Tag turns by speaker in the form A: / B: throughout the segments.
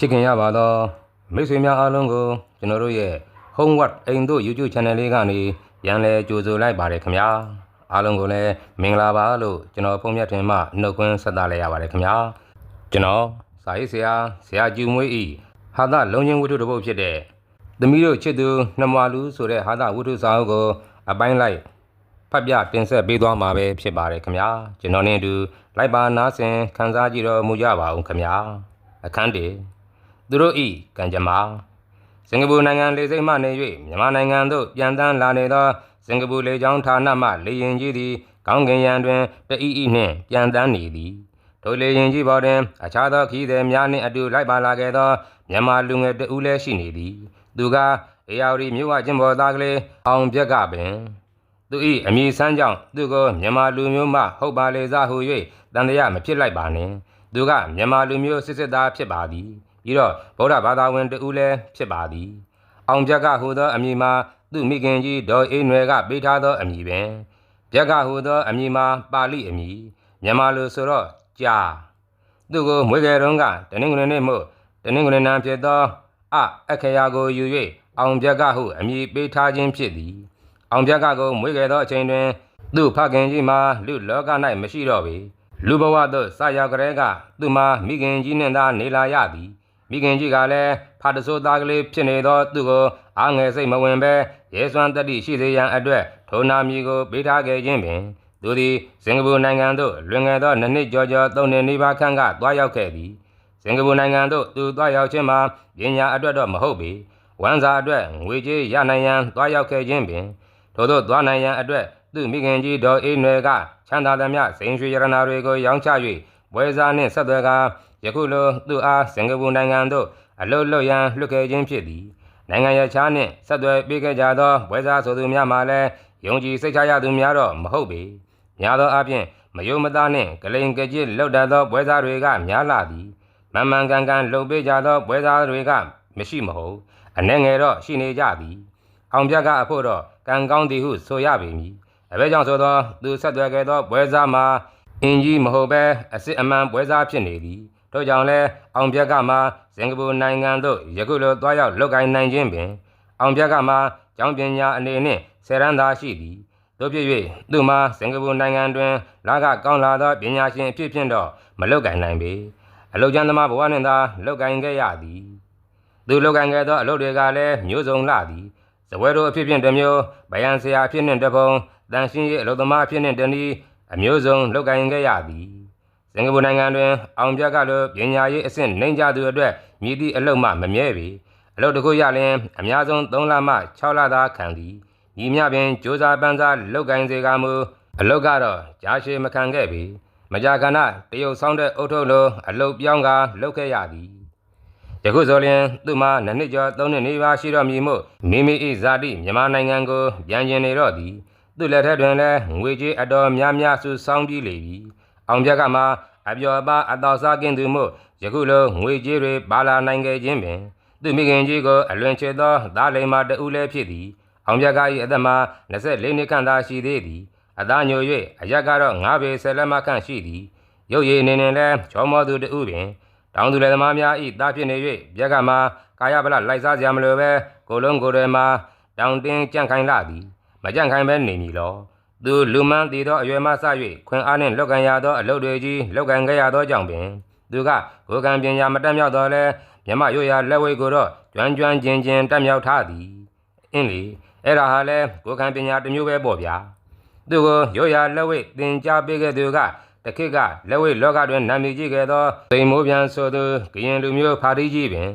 A: ချစ်ခင်ရပါသောမိတ်ဆွေများအားလုံးကိုကျွန်တော်တို့ရဲ့ Homework အိမ်တို့ YouTube Channel လေးကနေပြန်လည်ကြိုဆိုလိုက်ပါတယ်ခင်ဗျာအားလုံးကိုလည်းမင်္ဂလာပါလို့ကျွန်တော်ဖုန်းမြတ်ထင်မှနှုတ်ခွန်းဆက်သလိုက်ရပါတယ်ခင်ဗျာကျွန်တော်စာရေးဆရာဆရာကျူမွေးဤဟာသလုံးချင်းဝတ္ထုတစ်ပုဒ်ဖြစ်တဲ့သမီးတို့ချစ်သူနှမလူဆိုတဲ့ဟာသဝတ္ထုစာအုပ်ကိုအပိုင်းလိုက်ဖတ်ပြတင်ဆက်ပေးသွားမှာပဲဖြစ်ပါတယ်ခင်ဗျာကျွန်တော်နဲ့အတူလိုက်ပါနားဆင်ခန်းစားကြည့်တော်မူကြပါအောင်ခင်ဗျာအခန်းတည်း သူတို့ဤကံကြမ္မာစင်ကာပူနိုင်ငံလေဆိပ်မှနေ၍မြန်မာနိုင်ငံသို့ပြန်တန်းလာနေသောစင်ကာပူလေကြောင်းဌာနမှလေယာဉ်ကြီးသည်ကောင်းကင်ယံတွင်တအီအီနှင့်ပြန်တန်းနေသည်ထိုလေယာဉ်ကြီးပေါ်တွင်အခြားသောခီးသည်များနှင့်အတူလိုက်ပါလာခဲ့သောမြန်မာလူငယ်တဦးလည်းရှိနေသည်သူကအေယာဝတီမြို့ဝချင်းပေါ်သားကလေးအောင်ပြက်ကပင်သူ၏အမည်ဆန်းကြောင့်သူကိုမြန်မာလူမျိုးမှဟုတ်ပါလေစားဟု၍တန်တရားမဖြစ်လိုက်ပါနှင့်သူကမြန်မာလူမျိုးစစ်စစ်သားဖြစ်ပါသည် ပြီးတော့ဗုဒ္ဓဘာသာဝင်တဦးလည်းဖြစ်ပါသည်။အောင်ပြက်ကဟူသောအမည်မှာသူ့မိခင်ကြီးဒေါ်အေးနွယ်ကပေးထားသောအမည်ပင်ပြက်ကဟူသောအမည်မှာပါဠိအမည်မြန်မာလိုဆိုတော့ကြာသူ့ကိုမွေးကြတုန်းကတနင်္ဂနွေနေ့မို့တနင်္ဂနွေနံဖြစ်သောအအခရာကိုယူ၍အောင်ပြက်ကဟုအမည်ပေးထားခြင်းဖြစ်သည်။အောင်ပြက်ကကိုမွေးကြသောအချိန်တွင်သူ့ဖခင်ကြီးမှာလူလောက၌မရှိတော့ပေလူဘဝသို့ဆရာကလေးကသူ့မှာမိခင်ကြီးနှင့်သာနေလာရသည် မိခင်ကြီးကလည်းဖာတဆိုးသားကလေးဖြစ်နေသောသူကိုအားငယ်စိတ်မဝင်ပဲရဲစွမ်းတတိရှိစေရန်အတွက်ထိုနာမည်ကိုပေးထားခဲ့ခြင်းပင်သူသည်စင်ကာပူနိုင်ငံသို့လွန်ခဲ့သောနှစ်နှစ်ကျော်ကျော်သုံးနှစ်နီးပါးခန့်ကသွားရောက်ခဲ့သည်စင်ကာပူနိုင်ငံသို့သူသွားရောက်ခြင်းမှာပညာအတွက်တော့မဟုတ်ပေဝမ်းစာအတွက်ငွေကြေးရနိုင်ရန်သွားရောက်ခဲ့ခြင်းပင်ထို့သောသွားနိုင်ရန်အတွက်သူမိခင်ကြီးဒေါ်အေးနွယ်ကချမ်းသာသမျှစိန်ရွှေရတနာတွေကိုရောင်းချ၍ဘွဲစားနှင့်ဆက်သွယ်ကာ ယခုလိုသူအားစင်ကာပူနိုင်ငံသို့အလုတ်လုတ်ရန်လွှတ်ခဲ့ခြင်းဖြစ်သည်နိုင်ငံရခြားနှင့်ဆက်သွယ်ပေးခဲ့ကြသောဘွဲစားဆိုသူများမှလည်းယုံကြည်စိတ်ချရသူများတော့မဟုတ်ပေများသောအားဖြင့်မယုံမသားနှင့်ဂလိန်ကြစ်လှုပ်တတ်သောဘွဲစားတွေကများလာသည်မန်မှန်ကန်ကန်လှုပ်ပေးကြသောဘွဲစားတွေကမရှိမဟုတ်အနှဲငယ်တော့ရှိနေကြသည်အောင်ပြတ်ကအဖို့တော့ကံကောင်းသည်ဟုဆိုရပေမည်အဘဲကြောင့်ဆိုသောသူဆက်သွယ်ခဲ့သောဘွဲစားမှာအင်ကြီးမဟုတ်ပဲအစ်စ်အမှန်ပွဲစားဖြစ်နေသည် တို့ကြောင့်လဲအောင်ပြက်ကမှစင်ကာပူနိုင်ငံသို့ယခုလိုသွားရောက်လုပ်ကိုင်နိုင်ခြင်းပင် အောင်ပြက်ကမှကျောင်းပညာအနေနှင့်ဆယ်ရန်သာရှိသည်တို့ဖြစ်၍သူမှစင်ကာပူနိုင်ငံတွင်လာကကောင်းလာသောပညာရှင်အဖြစ်ဖြင့်တော့မလုပ်ကိုင်နိုင်ပေအလုတ်ကျမ်းသမားဘဝနှင့်သာလုပ်ကိုင်ခဲ့ရသည်သူလုပ်ကိုင်ခဲ့သောအလုပ်တွေကလည်းမျိုးစုံလှသည်ဇပွဲတို့အဖြစ်ဖြင့်တစ်မျိုးဗယံဆရာအဖြစ်နှင့်တစ်ပုံတန်ရှင်းရေးအလုပ်သမားအဖြစ်နှင့်တစ်နည်းအမျိုးစုံလုပ်ကိုင်ခဲ့ရသည် စင်ကာပူနိုင်ငံတွင်အောင်ပြတ်ကလိုပညာရေးအဆင့်နှိမ့်ကြသူအတွက်မြည်သည့်အလုပ်မှမမြဲပေအလုပ်တစ်ခုရလျင်အများဆုံး3လမှ6လသာခံသည်ညီမျှပင်စ조사ပန်းစားလုပ်ကိုင်စေကမူအလုပ်ကတော့ကြားရှည်မခံခဲ့ပေမကြာခဏတရုတ်ဆောင်တဲ့အုတ်ထုတ်လိုအလုပ်ပြောင်းကာလုပ်ခဲ့ရသည်ယခုဆိုလျင်သူမှနှစ်နှစ်ကျော်သုံးနှစ်နေပါရှိတော့မည်မို့မိမိ၏ဇာတိမြန်မာနိုင်ငံကိုပြန်ကျင်နေတော့သည်သူ့လက်ထက်တွင်လည်းငွေကြေးအတော်များများစုဆောင်းပြီးလေပြီ။ အောင်ပြက်ကမှအပျော်ပါအတော်စားကင်းသူမို့ယခုလိုငွေကြေးတွေပါလာနိုင်ခဲ့ခြင်းပင်သူမိခင်ကြီးကိုအလွန်ချစ်သောသားလိမ္မာတဦးလည်းဖြစ်သည်။အောင်ပြက်က၏အသက်မှာ24နှစ်ခန့်သာရှိသေးသည်။အသားညို၍အရက်ကတော့9ပေ10လက်မခန့်ရှိသည်။ရုပ်ရည်အနေနဲ့လည်းချောမောသူတဦးပင်တောင်သူလယ်သမားများ၏တားဖြစ်နေ၍ပြက်ကမှကာယဗလလိုက်စားစရာမလိုပဲကိုလုံးကိုယ်တွေမှာတောင်တင်းကြန့်ခိုင်လာသည်။မကြန့်ခိုင်ပဲနေမည်လော သူလူမှန်းတည်သောအရွယ်မှစ၍ခွင်အားနှင့်လောက်ကန်ရသောအလုပ်တွေကြီးလောက်ကန်ခဲ့ရသောကြောင့်ပင်သူကကိုယ်ကံပညာမတက်မြောက်တော့လဲမြမရွရလက်ဝဲကိုတော့ကျွမ်းကျွမ်းကျင်ကျင်တက်မြောက်ထားသည်အင်းလေအဲ့ဒါဟာလဲကိုယ်ကံပညာတစ်မျိုးပဲပေါ့ဗျာသူကိုရွရလက်ဝဲသင်ကြားပေးခဲ့သူကတခိကလက်ဝဲလောကတွင်နာမည်ကြီးခဲ့သောသိမ်မိုးပြန်ဆိုသူကရင်လူမျိုးဖာတိကြီးပင်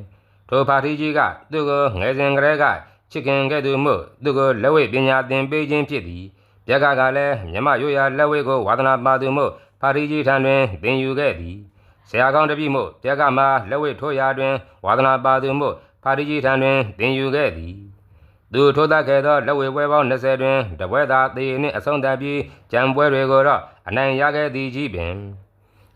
A: ထိုဖာတိကြီးကသူကိုငယ်စဉ်ကလေးကချစ်ခင်ခဲ့သူမို့သူကိုလက်ဝဲပညာသင်ပေးခြင်းဖြစ်သည် ပြက်ကကလည်းမြမရွရလက်ဝဲကိုဝါသနာပါသူမို့ဖာရီကြီးထံတွင်သင်ယူခဲ့သည်ဆရာကောင်းတပည့်မို့ပြက်ကမှလက်ဝဲထိုးရာတွင်ဝါသနာပါသူမို့ဖာရီကြီးထံတွင်သင်ယူခဲ့သည်သူထိုးသတ်ခဲ့သောလက်ဝဲပွဲပေါင်း20တွင်တပွဲသာသေနှင့်အဆုံးသတ်ပြီးကြံပွဲတွေကိုတော့အနိုင်ရခဲ့သည်ကြီးပင်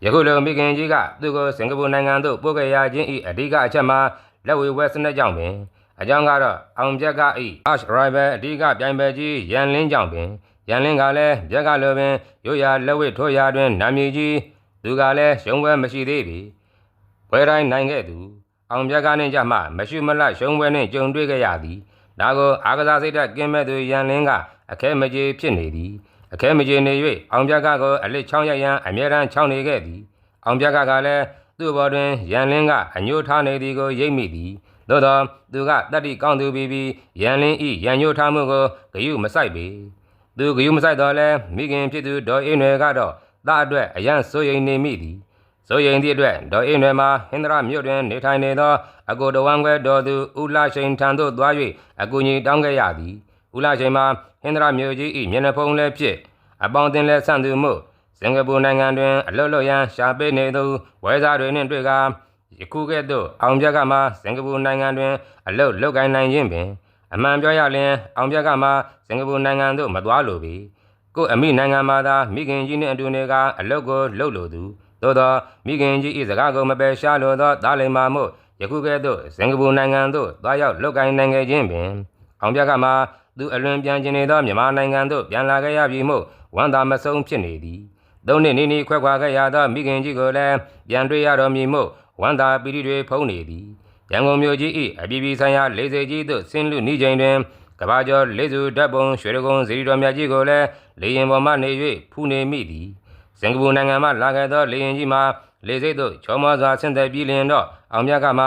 A: ယခုလိုမိခင်ကြီးကသူ့ကိုစင်ကာပူနိုင်ငံသို့ပို့ခဲ့ရခြင်း၏အဓိကအချက်မှာလက်ဝဲပွဲစနစ်ကြောင့်ပင်အကြောင်းကတော့အောင်ပြက်ကဤ Arch Rival အဓိကပြိုင်ပွဲကြီးရန်လင်းကြောင့်ပင် ရန်လင်းကလည်းပြက်ကလိုပင်ရိုးရာလက်ဝဲထိုးရာတွင်နာမည်ကြီးသူကလည်းရှုံးပွဲမရှိသေးပြီပွဲတိုင်းနိုင်ခဲ့သူအောင်ပြက်ကနှင့်ကြမှမရှိမလရှုံးပွဲနှင့်ကြုံတွေ့ခဲ့ရသည်ဒါကိုအာကစားစိတ်ဓာတ်ကင်းမဲ့သူရန်လင်းက အခဲမကြေဖြစ်နေသည်အခဲမကြေနေ၍အောင်ပြက်ကကိုအလစ်ချောင်းရရန်အမြဲတမ်းချောင်းနေခဲ့သည်အောင်ပြက်ကကလည်းသူ့ဘော်တွင်ရန်လင်းကအညှိုးထားနေသည်ကိုရိပ်မိသည်သို့သောသူကတတ္တိကောင်းသူပြီးပြီးရန်လင်းဤရန်ညှိုးထားမှုကိုဂယုမဆိုင်ပေ သူဂယုမဆိုင်တော့လဲမိခင်ဖြစ်သူဒေါ်အင်းရွယ်ကတော့သားအတွက်အရန်စိုးရိမ်နေမိသည်စိုးရိမ်သည့်အတွက်ဒေါ်အင်းနယ်မှာဟင်္ဒရာမြို့တွင်နေထိုင်နေသောအကိုတဝမ်းခွဲတော်သူဦးလာရှိန်ထံသို့သွား၍အကူအညီတောင်းခဲ့ရသည်ဦးလာရှိန်မှာဟင်္ဒရာမြို့ကြီး၏မျက်နှာဖုံးလည်းဖြစ်အပေါင်းအသင်းလည်းဆန့်သူမှုစင်ကာပူနိုင်ငံတွင်အလွတ်လွတ်ရန်ရှာပေးနေသူဝဲစားတွေနှင့်တွေ့ကာယခုကဲ့သို့အောင်ပြက်ကမှစင်ကာပူနိုင်ငံတွင်အလွတ်လုတ်ကိုင်းနိုင်ခြင်းပင် အမှန်ပြောရလျင်အောင်ပြက်ကမှစင်ကာပူနိုင်ငံသို့မသွားလိုပေကို့အမိနိုင်ငံမှာသာမိခင်ကြီးနှင့်အတူနေကအလွတ်ကိုလှုပ်လိုသူသို့သောမိခင်ကြီး၏စကားကိုမပယ်ရှားလိုသောသားလိမ္မာမှုယခုကဲ့သို့စင်ကာပူနိုင်ငံသို့သွားရောက်လုတ်ကိုင်းနိုင်ခဲ့ခြင်းပင်အောင်ပြကမှသူအလွန်ပြန်ကျင်နေသောမြန်မာနိုင်ငံသို့ပြန်လာခဲ့ရပြီမို့ဝမ်းသာမဆုံးဖြစ်နေသည်သုံးနှစ်နီးနီးခွဲခွာခဲ့ရသောမိခင်ကြီးကိုလည်းပြန်တွေ့ရတော်မူမို့ဝမ်းသာပီတိတွေဖုံးနေသည် ရန်ကုန်မြို့ကြီး၏အပြည်ပြည်ဆိုင်ရာလေဆိပ်ကြီးသို့ဆင်းလူနေချိန်တွင်ကဘာကျော်လေးစုဓာတ်ပုံရွှေရကုန်းဇီရီတော်မြတ်ကြီးကိုလည်းလေရင်ပေါ်မှနေ၍ဖူးနေမိသည်စင်ကာပူနိုင်ငံမှလာခဲ့သောလေယာဉ်ကြီးမှာလေဆိပ်သို့ချောမောစွာဆင်းသက်ပြီးလျင်တော့အောင်မြတ်ကမှ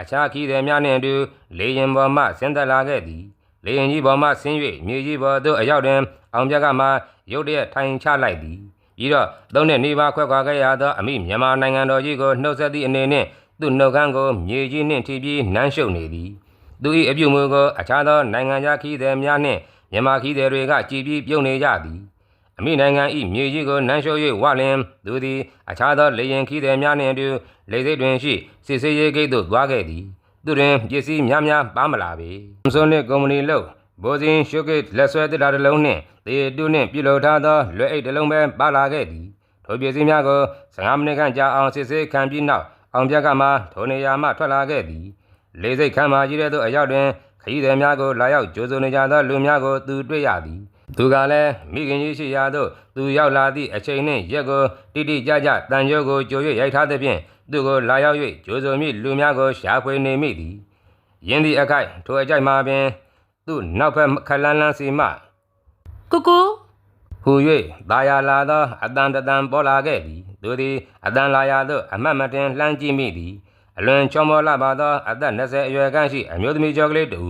A: အခြားခီးသည်များနှင့်အတူလေယာဉ်ပေါ်မှဆင်းသက်လာခဲ့သည်လေယာဉ်ကြီးပေါ်မှဆင်း၍မြေကြီးပေါ်သို့အရောက်တွင်အောင်မြတ်ကမှရုတ်တရက်ထိုင်ချလိုက်သည်ပြီးတော့သုံးနှစ်နေပါခွဲခွာခဲ့ရသောအမိမြန်မာနိုင်ငံတော်ကြီးကိုနှုတ်ဆက်သည့်အနေနှင့် သူ့နှုတ်ခမ်းကိုမြေကြီးနှင့်ထိပြီးနမ်းရှုပ်နေသည်သူ၏အပြုမူကိုအခြားသောနိုင်ငံခြားခီးသည်များနှင့်မြန်မာခီးသည်တွေကကြည်ပြီးပြုံးနေကြသည်အမိနိုင်ငံ၏မြေကြီးကိုနမ်းရှုပ်၍ဝလင်သူသည်အခြားသောလေရင်ခီးသည်များနှင့်အတူလေစိတ်တွင်ရှိစစ်စေးရေးဂိတ်သို့သွားခဲ့သည်သူတွင်ပစ္စည်းများများပါမလာပေ။ဆိုနစ်ကုမ္ပဏီလို့ဘိုးစင်ရှုပ်ဂိတ်လက်ဆွဲတစ်တာတစ်လုံးနှင့်တေတုနှင့်ပြုလုပ်ထားသောလွယ်အိတ်တစ်လုံးပဲပါလာခဲ့သည်ထိုပစ္စည်းများကို15မိနစ်ခန့်ကြာအောင်စစ်ဆေးခံပြီးနောက် အောင်ပြက်ကမှထိုနေရာမှထွက်လာခဲ့သည်လေစိတ်ခမ်းမာကြီးတဲ့သို့အရောက်တွင်ခရီးသည်များကိုလာရောက်ကြိုဆိုနေကြသောလူများကိုသူတွေ့ရသည်သူကလည်းမိခင်ကြီးရှိရာသို့သူရောက်လာသည့်အချိန်နှင့်ရက်ကိုတိတိကျကျတန်ကြိုးကိုကြို၍ရိုက်ထားသဖြင့်သူကိုလာရောက်၍ကြိုးစုံမိလူများကိုရှာဖွေနေမိသည်ယင်းသည့်အခိုက်ထိုအကြိုက်မှာပင်သူနောက်ဘက်ခလန်းလန်းစီမှ
B: ကူကူ
A: ဟူ၍သာယာလာသောအတန်တတန်ပေါ်လာခဲ့သည် သူသည်အတန်လာရာသို့အမတ်မတင်လှမ်းကြည့်မိသည်အလွန်ချောမောလှပါသောအသက်20အရွယ်ခန့်ရှိအမျိုးသမီးကျော်ကလေးတူ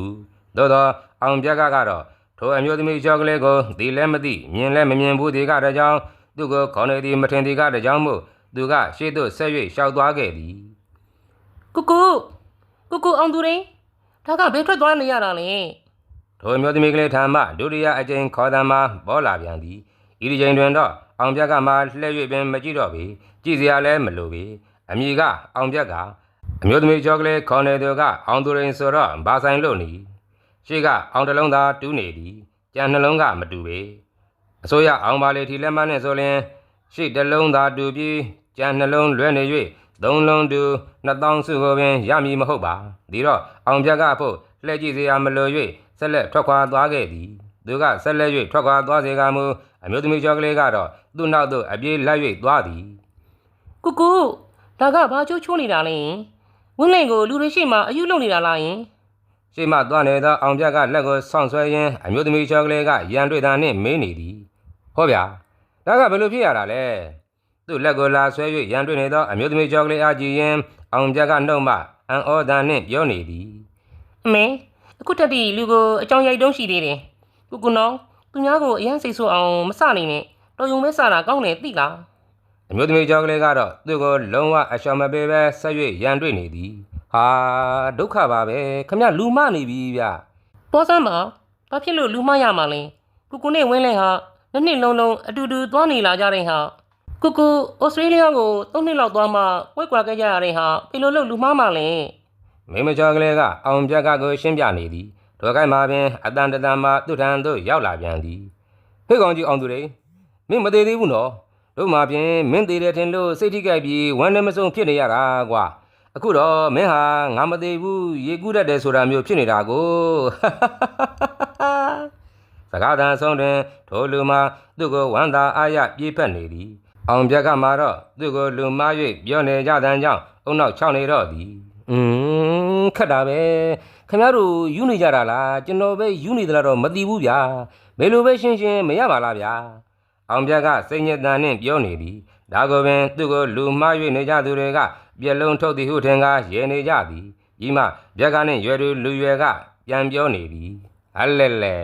A: သို့သောအောင်ပြက်ကကတော့ထိုအမျိုးသမီးကျော်ကလေးကိုဒီလည်းမသိမြင်လည်းမမြင်ဘူးဒီကတကြောင်သူကိုခေါင်းနေသည်မထင်သည်ကတကြောင်မို့သူကရှေ့သို့ဆက်၍ရှောက်သွားခဲ့သည်
B: ကူကူကူကူအောင်သူရင်းဒါကဘယ်ထွက်သွားနေရတာလဲ
A: ထိုအမျိုးသမီးကလေးထံမှဒုတိယအကြိမ်ခေါ်သံမှာပေါ်လာပြန်သည်ဤဒီချိန်တွင်တော့ အောင်ပြက်ကမှလှည့်၍ပင်မကြည့်တော့ပေကြည့်စရာလည်းမလိုပေအမည်ကအောင်ပြက်ကအမျိုးသမီးကျော်ကလေးခေါ်နေသူကအောင်သူရင်ဆိုတော့ဘာဆိုင်လို့နီရှေ့ကအောင်တစ်လုံးသာတူးနေသည်ကြံနှလုံးကမတူပေအစိုးရအောင်ပါလေထီလက်မနဲ့ဆိုရင်ရှေ့တစ်လုံးသာတူပြီးကြံနှလုံးလွဲနေ၍သုံးလုံးတူနှစ်တောင်းစုကိုပင်ရမည်မဟုတ်ပါဒီတော့အောင်ပြက်ကအဖို့လှည့်ကြည့်စရာမလို၍ဆက်လက်ထွက်ခွာသွားခဲ့သည်သူကဆက်လက်၍ထွက်ခွာသွားစေကမူ အမျိုးသမီးကျော်ကလေးကတော့သူ့နောက်သို့အပြေးလိုက်၍သွားသည်
B: ကူကူဒါကဘာချိုးချိုးနေတာလဲဝင်းလင်ကိုလူတွေရှိမှအယူလုံနေတာလားယင်
A: ရှေ့မှသွားနေသောအောင်ပြတ်ကလက်ကိုဆောင်းဆွဲရင်းအမျိုးသမီးချောကလေးကရန်တွေ့တာနှင့်မေးနေသည်ဟောဗျာဒါကဘယ်လိုဖြစ်ရတာလဲသူ့လက်ကိုလာဆွဲ၍ရန်တွေ့နေသောအမျိုးသမီးချောကလေးအားကြည့်ရင်အောင်ပြတ်ကနှုတ်မှအံဩတန်နှင့်ပြောနေသည်
B: အမေအခုတက်တီလူကိုအကြောင်းရိုက်တုံးရှိသေးတယ်ကူကူနောင် သူများကိုအရန်စိတ်ဆိုးအောင်မစနိုင်နဲ့တော်ယုံမဲစတာကောင်းတယ်သိလား
A: အမျိုးသမီးချောကလေးကတော့သူ့ကိုလုံးဝအလျှော်မပေးပဲဆက်၍ရန်တွေ့နေသည်ဟာဒုက္ခပါပဲခမရလူမနေပြီဗျ
B: ပေါ်စမ်းပါဘာဖြစ်လို့လူမရမှာလဲကူကူနဲ့ဝင်းလင်ဟာနှစ်နှစ်လုံးလုံးအတူတူသွားနေလာကြတဲ့ဟာကူကူဩစတြေးလျကိုသုံးနှစ်လောက်သွားမှဝက်ကွာခဲ့ကြရတဲ့ဟာဘယ်လိုလုပ်လူမမှာလဲ
A: မိမချောကလေးကအောင်ပြတ်ကကိုရှင်းပြနေသည် ဒွယ်ကိုက်မှာပင်အတန်တတန်မှသူ့ထံသို့ရောက်လာပြန်သည်ဟေ့ကောင်ကြီးအောင်သူတွေမင်းမသေးသေးဘူးနော်တို့မှာပြင်မင်းသေးတယ်ထင်လို့စိတ်ထိကြိုက်ပြီးဝမ်းလည်းမဆုံးဖြစ်နေရတာကွာအခုတော့မင်းဟာငါမသေးဘူးရေကူးတတ်တယ်ဆိုတာမျိုးဖြစ်နေတာကိုစကားတန်ဆုံးတွင်ထိုလူမှာသူ့ကိုဝမ်းသာအားရပြေးဖက်နေသည်အောင်ပြက်ကမှာတော့သူ့ကိုလူမား၍ပြောနေကြတဲ့ကြောင့်အုံနောက်ချောင်းနေတော့သည်อืมခက်တာပဲ ခင်ဗျားတို့ယူနေကြတာလားကျွန်တော်ပဲယူနေသလားတော့မသိဘူးဗျာဘယ်လိုပဲရှင်းရှင်းမရပါလားဗျာအောင်ပြတ်ကစိတ်ညစ်တန်နဲ့ပြောနေသည်ဒါကိုပင်သူ့ကိုလူမှား၍နေကြသူတွေကပြက်လုံးထုတ်သည်ဟုထင်ကားရဲနေကြသည်ပြီးမှပြက်ကနဲ့ရွယ်သူလူရွယ်ကပြန်ပြောနေသည်အလဲလဲ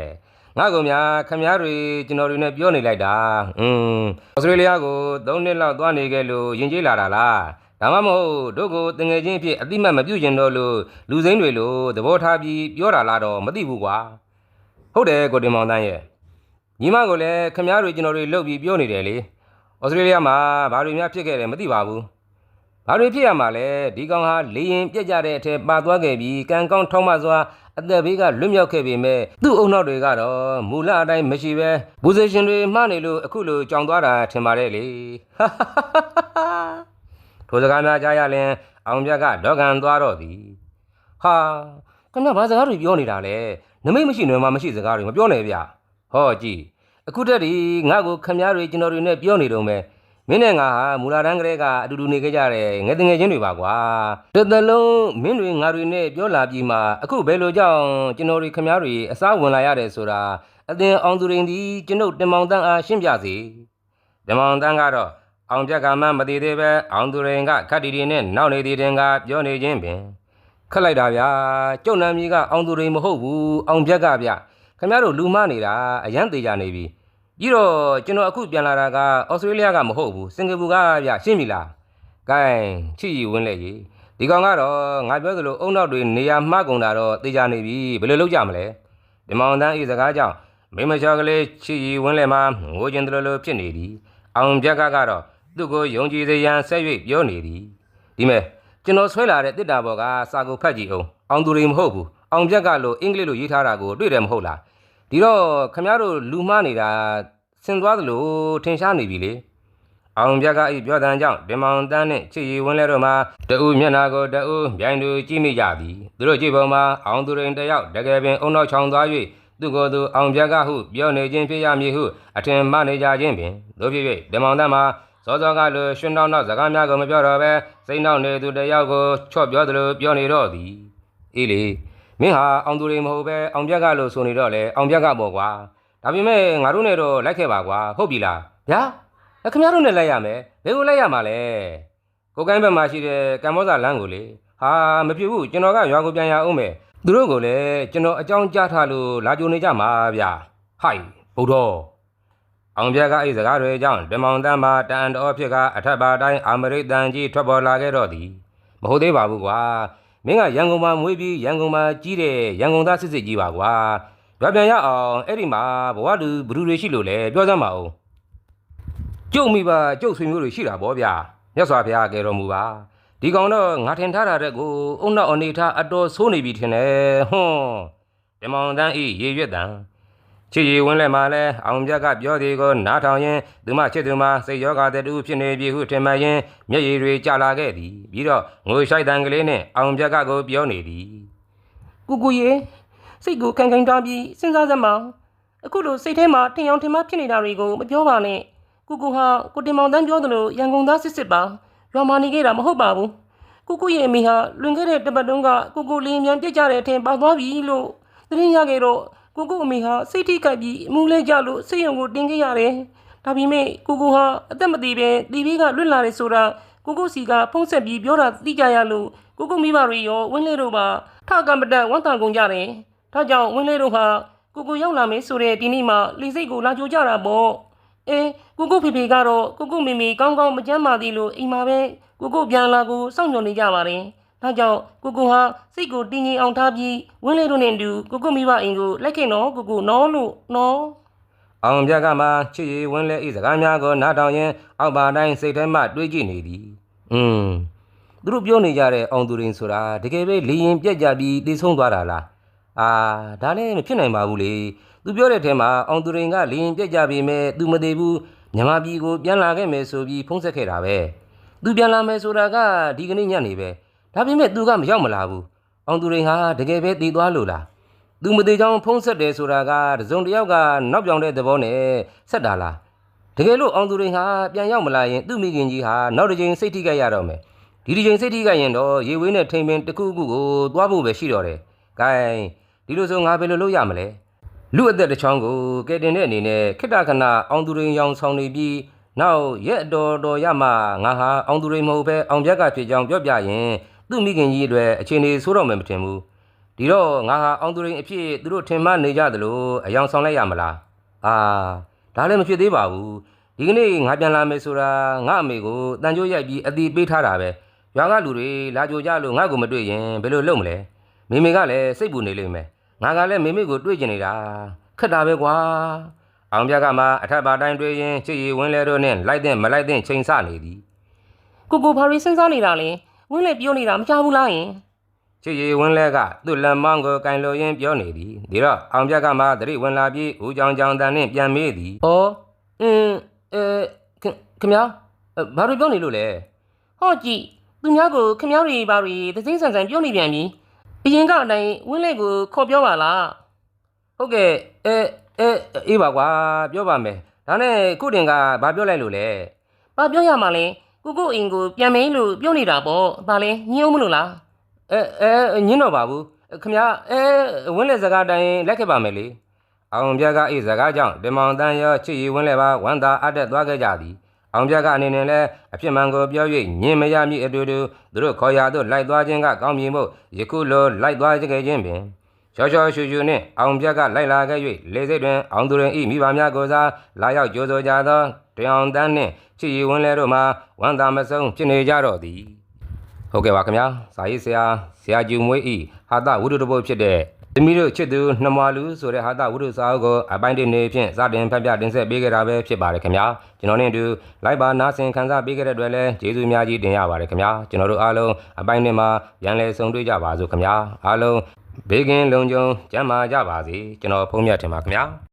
A: ငါကောင်များခင်ဗျားတွေကျွန်တော်တွေနဲ့ပြောနေလိုက်တာอืมဩစတြေးလျကို၃နှစ်လောက်သွားနေခဲ့လို့ယဉ်ကျေးလာတာလား ဒါမှမဟုတ်တို့ကိုတငယ်ချင်းအဖြစ်အတိမတ်မပြုတ်ကျင်တော့လို့လူစိမ့်တွေလို့သဘောထားပြီးပြောတာလားတော့မသိဘူးကွာဟုတ်တယ်ကိုတင်မောင်တန်းရဲ့ညီမကိုလည်းခင်ဗျားတွေကျွန်တော်တွေလှုပ်ပြီးပြောနေတယ်လေဩစတြေးလျမှာဘာတွေများဖြစ်ခဲ့တယ်မသိပါဘူးဘာတွေဖြစ်ရမှာလဲဒီကောင်ဟာလေရင်ပြက်ကြတဲ့အထက်ပါသွားခဲ့ပြီးကံကောင်းထောက်မစွာအသက်ဘေးကလွတ်မြောက်ခဲ့ပေမဲ့သူ့အုံနောက်တွေကတော့မူလအတိုင်းမရှိပဲဘူဇေရှင်တွေမှားနေလို့အခုလိုကြောင်သွားတာထင်ပါတယ်လေ ထိုစကားများကြားရလင်အောင်ပြတ်ကဒေါကန်သွားတော့သည်ဟာခင်ဗျဘာစကားတွေပြောနေတာလဲနမိတ်မရှိနွယ်မှာမရှိစကားတွေမပြောနဲ့ဗျဟောကြည့်အခုတက်ဒီငါ့ကိုခင်ဗျားတွေကျွန်တော်တွေနဲ့ပြောနေတော့မယ်မင်းနဲ့ငါဟာမူလာတန်းကလေးကအတူတူနေကြကြတယ်ငယ်တငယ်ချင်းတွေပါကွာတစ်သလုံးမင်းတွေငါတွေနဲ့ပြောလာပြီးမှအခုဘယ်လိုကြောင့်ကျွန်တော်တွေခင်ဗျားတွေအစားဝင်လာရတယ်ဆိုတာအသင်အောင်သူရင်ဒီကျွန်ုပ်တင်မောင်တန်းအားရှင်းပြစေတင်မောင်တန်းကတော့ အောင်ပြက်ကမှမတည်သေးပဲအောင်သူရင်ကခတ်တီတီနဲ့နောက်နေသေးတယ်ကပြောနေခြင်းပင်ခက်လိုက်တာဗျာကျုပ်နာမည်ကအောင်သူရင်မဟုတ်ဘူးအောင်ပြက်ကဗျခင်ဗျားတို့လူမနေတာအရန်သေးကြနေပြီပြီးတော့ကျွန်တော်အခုပြန်လာတာကဩစတြေးလျကမဟုတ်ဘူးစင်ကာပူကဗျရှင်းပြီလားဂိုင်းချစ်ရီဝင်းလက်ကြီးဒီကောင်ကတော့ငါပြောသလိုအုံနောက်တွေနေရာမှားကုန်တာတော့သိကြနေပြီဘယ်လိုလုပ်ကြမလဲဒီမောင်တန်းဤစကားကြောင့်မိမချောကလေးချစ်ရီဝင်းလက်မှာငိုကျင်တယ်လို့ဖြစ်နေသည်အောင်ပြက်ကကတော့ သူ့ကိုယုံကြည်စေရန်ဆက်၍ပြောနေသည်ဒီမဲ့ကျွန်တော်ဆွဲလာတဲ့တစ်တာဘော်ကစာကိုဖတ်ကြည့်အောင်အောင်သူတွေမဟုတ်ဘူးအောင်ပြက်ကလို့အင်္ဂလိပ်လိုရေးထားတာကိုတွေ့တယ်မဟုတ်လားဒီတော့ခမည်းတော်လူမှားနေတာဆင်သွားသလိုထင်ရှားနေပြီလေအောင်ပြက်ကဤပြောတန်ကြောင့်ဗင်မောင်တန်းနဲ့ချစ်ရီဝင်းလဲတော့မှတူမျက်နာကိုတူဗျိုင်းသူကြည့်မိကြသည်သူတို့ကြည့်ပုံမှာအောင်သူရင်တယောက်တကယ်ပင်အုံနောက်ချောင်းသွား၍သူကိုယ်သူအောင်ပြက်ကဟုပြောနေခြင်းဖြစ်ရမည်ဟုအထင်မှနေကြခြင်းပင်တို့ဖြစ်၍ဗင်မောင်တန်းမှာ စောစောကလိုရှင်တောင်းတော့စကားများကိုမပြောတော့ပဲစိတ်နှောက်နေသူတယောက်ကိုချော့ပြောသလိုပြောနေတော့သည်အေးလေမင်းဟာအောင်သူတွေမဟုတ်ပဲအောင်ပြက်ကလို့ဆိုနေတော့လေအောင်ပြက်ကပေါ့ကွာဒါပေမဲ့ငါတို့နဲ့တော့လိုက်ခဲ့ပါကွာဟုတ်ပြီလားဗျာအခင်ဗျားတို့နဲ့လိုက်ရမယ်ဘယ်ကိုလိုက်ရမှာလဲကိုကိုင်းဘက်မှာရှိတဲ့ကမ္ဘောဇာလမ်းကိုလေဟာမဖြစ်ဘူးကျွန်တော်ကရွာကိုပြန်ရအောင်မယ်သူတို့ကိုလည်းကျွန်တော်အကြောင်းကြားထားလို့လာကြိုနေကြမှာဗျာဟိုင်ဗုဒ္ဓ အောင်ပြက်ကအဲ့စကားတွေကြောင့်ဓမ္မောင်တန်းပါတန်တော်ဖြစ်ကအထက်ပါတိုင်းအာမရိတန်ကြီးထွက်ပေါ်လာခဲ့တော့သည်မဟုတ်သေးပါဘူးကွာမင်းကရန်ကုန်မှာမွေးပြီးရန်ကုန်မှာကြီးတဲ့ရန်ကုန်သားစစ်စစ်ကြီးပါကွာကြွပြန်ရအောင်အဲ့ဒီမှာဘဝတူဘလူတွေရှိလို့လေပြောစမ်းပါဦးကျုပ်မိဘကျုပ်ဆွေမျိုးတွေရှိတာဗောဗျာမြတ်စွာဘုရားကယ်တော်မူပါဒီကောင်တော့ငါထင်ထားတာတဲ့ကိုအုံနောက်အနေထားအတော်ဆိုးနေပြီထင်တယ်ဟွန်းဓမ္မောင်တန်းဤရေရွက်တန် ချစ်ရီဝင်းလဲမှာလဲအောင်ပြက်ကပြောသည်ကိုနားထောင်ရင်သူမချစ်သူမစိတ်ယောဂတဲ့တူဖြစ်နေပြီဟုထင်မှတ်ရင်မျက်ရည်တွေကျလာခဲ့သည်ပြီးတော့ငိုရှိုက်တန်ကလေးနဲ့အောင်ပြက်ကကိုပြောနေသည်
B: ကူကူရေစိတ်ကိုခံခံထားပြီးစဉ်းစားစမ်းပါအခုလိုစိတ်ထဲမှာထင်အောင်ထင်မှားဖြစ်နေတာတွေကိုမပြောပါနဲ့ကူကူဟာကိုတင်မောင်တန်းပြောသလိုရန်ကုန်သားစစ်စစ်ပါရွာမာနေခဲ့တာမဟုတ်ပါဘူးကူကူရဲ့အမိဟာလွန်ခဲ့တဲ့တပတ်တုန်းကကူကူလင်းမြန်ပြစ်ကြတဲ့အထင်ပါသွားပြီလို့သတင်းရခဲ့တော့ ကူကူအမိဟာစိတ်ထိခိုက်ပြီးအမှုလဲကြလို့စိတ်ရုံကိုတင်ခဲ့ရတယ်ဒါပေမဲ့ကူကူဟာအသက်မသေးပဲတီဗီကလွတ်လာတယ်ဆိုတာကူကူစီကဖုံးဆက်ပြီးပြောတာသိကြရလို့ကူကူမိဘတွေရောဝင်းလေးတို့ပါထကမတန်ဝန်တန်ကုန်ကြတယ်ဒါကြောင့်ဝင်းလေးတို့ဟာကိုကိုရောက်လာမယ်ဆိုတဲ့ဒီနေ့မှလေစိတ်ကိုလာကြိုကြတာပေါ့အဲကိုကိုဖေဖေကတော့ကိုကိုမေမေကောင်းကောင်းမကြမ်းပါသေးလို့အိမ်မှာပဲကိုကိုပြန်လာကိုစောင့်မျှော်နေကြပါတယ် ဒါကြောင့်ကိုကိုဟာစိတ်ကိုတင်းငင်အောင်ထားပြီးဝင်းလေးတို့နဲ့အတူကိုကိုမိဘအိမ်ကိုလိုက်ခဲ့နော်ကိုကိုနော်လို့နော်
A: အောင်ပြက်ကမှချစ်ရီဝင်းလဲဤစကားများကိုနားထောင်ရင်အောက်ပါတိုင်းစိတ်ထဲမှတွေးကြည့်နေသည်อืมသူတို့ပြောနေကြတဲ့အောင်သူရင်ဆိုတာတကယ်ပဲလေရင်ပြက်ကြပြီးတိဆုံးသွားတာလားအာဒါလည်းမဖြစ်နိုင်ပါဘူးလေသူပြောတဲ့ထဲမှာအောင်သူရင်ကလေရင်ပြက်ကြပြီးမဲ့သူမသေးဘူးမြန်မာပြည်ကိုပြန်လာခဲ့မယ်ဆိုပြီးဖုံးဆက်ခဲ့တာပဲသူပြန်လာမယ်ဆိုတာကဒီကနေ့ညနေပဲ ဒါပေမဲ့သူကမရောက်မလာဘူးအောင်သူရင်ဟာတကယ်ပဲတည်သွားလို့လားသူမသေးချောင်းဖုံးဆက်တယ်ဆိုတာကတစုံတစ်ယောက်ကနောက်ပြောင်တဲ့သဘောနဲ့ဆက်တာလားတကယ်လို့အောင်သူတွေဟာပြန်ရောက်မလာရင်သူ့မိခင်ကြီးဟာနောက်တစ်ချိန်စိတ်ထိခိုက်ရတော့မယ်ဒဒီဒီချိန်စိတ်ထိကရင်တော့ရေဝေးနဲ့ထိန်ပင်တစ်ခုခုကိုသွားဖို့ပဲရှိတော့တယ်ဂိုင်းဒီလိုဆိုငါဘယ်လိုလုပ်ရမလဲလူအသက်တစ်ချောင်းကိုကဲတင်တဲ့အနေနဲ့ခိတ္တခဏအောင်သူရင်ရောင်ဆောင်နေပြီးနောက်ရက်အတော်တော်ရမှငါဟာအောင်သူရင်မဟုတ်ပဲအောင်ပြက်ကဖြစ်ကြောင်းပြောပြရင် သူ့မိခင်ကြီးအတွက်အခြေအနေဆိုးတော့မှမထင်ဘူးဒီတော့ငါဟာအောင်သူရင်အဖြစ်သူတို့ထင်မှနေကြသလိုအယောင်ဆောင်လိုက်ရမလားအာဒါလည်းမဖြစ်သေးပါဘူးဒီကနေ့ငါပြန်လာမယ်ဆိုတာငါအမေကိုတန်ကြိုးရိုက်ပြီးအတီးပေးထားတာပဲရွာကလူတွေလာကြိုကြလို့ငါ့ကိုမတွေ့ရင်ဘယ်လိုလုပ်မလဲမိမိကလည်းစိတ်ပူနေလိမ့်မယ်ငါကလည်းမိမိကိုတွေ့ကျင်နေတာခက်တာပဲကွာအောင်ပြကမှအထက်ပါတိုင်းတွေ့ရင်ချစ်ရီဝင်းလဲတို့နဲ့လိုက်တဲ့မလိုက်တဲ့ချိန်ဆနေသည်
B: ကိုကိုဘာရီစဉ်းစားနေတာလဲ ဝင်းလေပြောနေတာမကြောက်ဘူးလားယင်
A: ချစ်ရီဝင်းလဲကသူ့လက်မောင်းကိုကင်လိုရင်းပြောနေသည်ဒီတော့အောင်ပြကမှသတိဝင်လာပြီးဦးကြောင်ကြောင်တန်နဲ့ပြန်မေးသည်။
B: အော်
A: အင်းအဲခင်ခင်ဗျာအဲဘာလို့ပြောနေလို့လဲ
B: ဟောကြည့်သူများကိုခမ ्या တွေဘာတွေသစိမ့်ဆန်ဆန်ပြောနေပြန်ပြီ။အရင်ကအတိုင်းဝင်းလေကိုခေါ်ပြောပါလား
A: ဟုတ်ကဲ့အဲအဲအေးပါကွာပြောပါမယ်ဒါနဲ့ခုတင်ကဘာပြောလိုက်လို့လဲ။
B: ဘာပြောရမှာလဲ။ ကိုကိုအိမ်ကိုပြန်မင်းလို့ပြောနေတာပေါ့။ဘာလဲညှိအောင်မလို့လား
A: အဲအဲညင်းတော့ပါဘူးခင်ဗျာအဲဝင်းလက်စကားတိုင်းလိုက်ခဲ့ပါမယ်လေအောင်ပြကအေးစကားကြောင့်ဒီမောင်တန်းရောချစ်ရီဝင်းလက်ပါဝမ်းသာအပ်တက်သွားခဲ့ကြသည်အောင်ပြကအနေနဲ့လည်းအဖြစ်မှန်ကိုပြော၍ညင်မရမည်အတူတူသူတို့ခေါ်ရသို့လိုက်သွားခြင်းကကောင်းမြင်ဖို့ယခုလိုလိုက်သွားကြခြင်းပင် ချောချောရှူရှူနှင့်အောင်ပြက်ကလိုက်လာခဲ့၍လေစိတ်တွင်အောင်သူရင်ဤမိဘများကိုစားလာရောက်ကြိုးဆိုကြသောတယောင်တန်းနှင့်ချစ်ရီဝင်းလဲတို့မှာဝမ်းသာမဆုံးဖြစ်နေကြတော့သည်ဟုတ်ကဲ့ပါခင်ဗျာဇာရေးဆရာဆရာကျူမွေးဤဟာတဝိတုတပုတ်ဖြစ်တဲ့သမီးတို့ချစ်သူနှမလူဆိုတဲ့ဟာတဝိတုစာအုပ်ကိုအပိုင်းတစ်နေဖြင့်စတင်ဖတ်ပြတင်ဆက်ပေးခဲ့တာပဲဖြစ်ပါတယ်ခင်ဗျာကျွန်တော်နဲ့အတူလိုက်ပါနားဆင်ခန်းစားပေးခဲ့တဲ့အတွက်လည်းကျေးဇူးအများကြီးတင်ရပါတယ်ခင်ဗျာကျွန်တော်တို့အားလုံးအပိုင်းနှစ်မှာပြန်လည်ဆုံတွေ့ကြပါစို့ခင်ဗျာအားလုံး ဘေးကင်းလုံခြုံကျန်းမာကြပါစေကျွန်တော်ဖုံးမြတ်ထင်ပါခင်ဗျာ